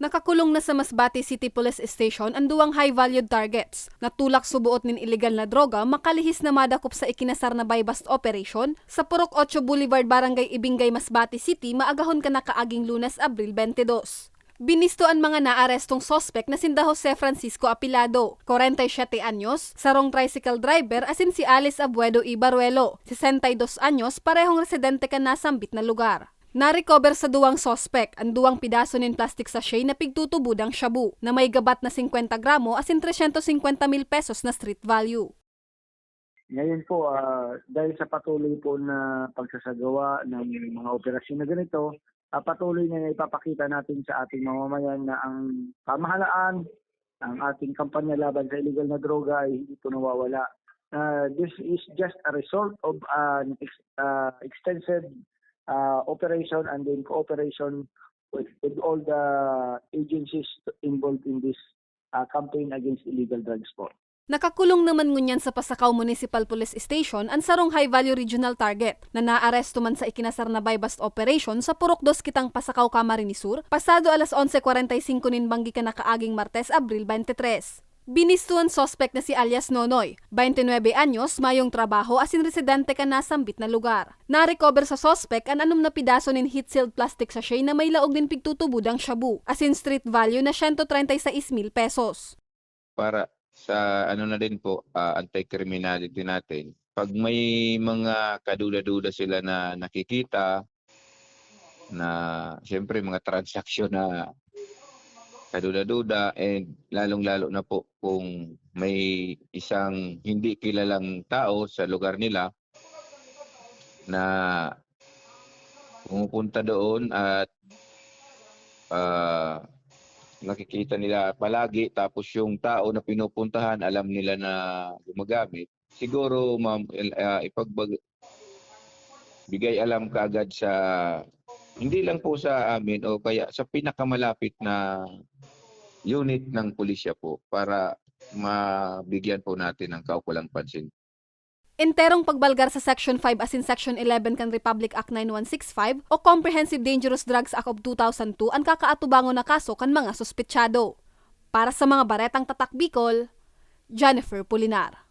Nakakulong na sa Masbate City Police Station ang duwang high-valued targets na tulak subuot nin illegal na droga makalihis na madakop sa ikinasar na buy-bust operation sa Purok 8 Boulevard Barangay Ibingay, Masbate City maagahon ka na kaaging lunes, Abril 22. Binisto ang mga naarestong sospek na sinda Jose Francisco Apilado, 47 anyos, sarong tricycle driver asin si Alice Abuedo Ibaruelo, 62 anyos, parehong residente ka nasambit na lugar. Na-recover sa duwang sospek ang duwang pidaso nin plastic sachet na pigtutubudang shabu na may gabat na 50 gramo asin 350 mil pesos na street value. Ngayon po, ah, dahil sa patuloy po na pagsasagawa ng mga operasyon na ganito, ah, patuloy na ipapakita natin sa ating mamamayan na ang pamahalaan, ang ating kampanya laban sa illegal na droga ay hindi po nawawala. Ah, this is just a result of an ex- ah, extensive ah, operation and then cooperation with, with all the agencies involved in this ah, campaign against illegal drugs po. Nakakulong naman ngunyan sa Pasakaw Municipal Police Station ang sarong high-value regional target na naaresto man sa ikinasar na buy-bust operation sa Purok 2 Kitang Pasakaw, Camarines Sur, pasado alas 11.45 nin banggi ka na kaaging Martes, Abril 23. Binistuan sospek na si alias Nonoy, 29 anyos, mayong trabaho asin residente ka nasambit na lugar. Na-recover sa sospek ang anum na pidaso nin heat-sealed plastic sachet na may laog din pigtutubudang shabu, asin street value na 136 mil pesos. para sa ano na din po ah, anti-criminality natin. Pag may mga kaduda-duda sila na nakikita na siyempre mga transaksyon na kaduda-duda and lalong-lalo na po kung may isang hindi kilalang tao sa lugar nila na pumupunta doon at ah, nakikita nila palagi tapos yung tao na pinupuntahan alam nila na gumagamit. Siguro ma'am ah, ipagbag bigay alam kaagad sa hindi lang po sa amin o kaya sa pinakamalapit na unit ng pulisya po para mabigyan po natin ng kaukulang pansin. Enterong pagbalgar sa Section 5 asin Section 11 kan Republic Act 9165 o Comprehensive Dangerous Drugs Act of 2002 ang kakaatubango na kaso kan mga suspetsyado. Para sa mga baretang tatak Bicol, Jennifer Pulinar.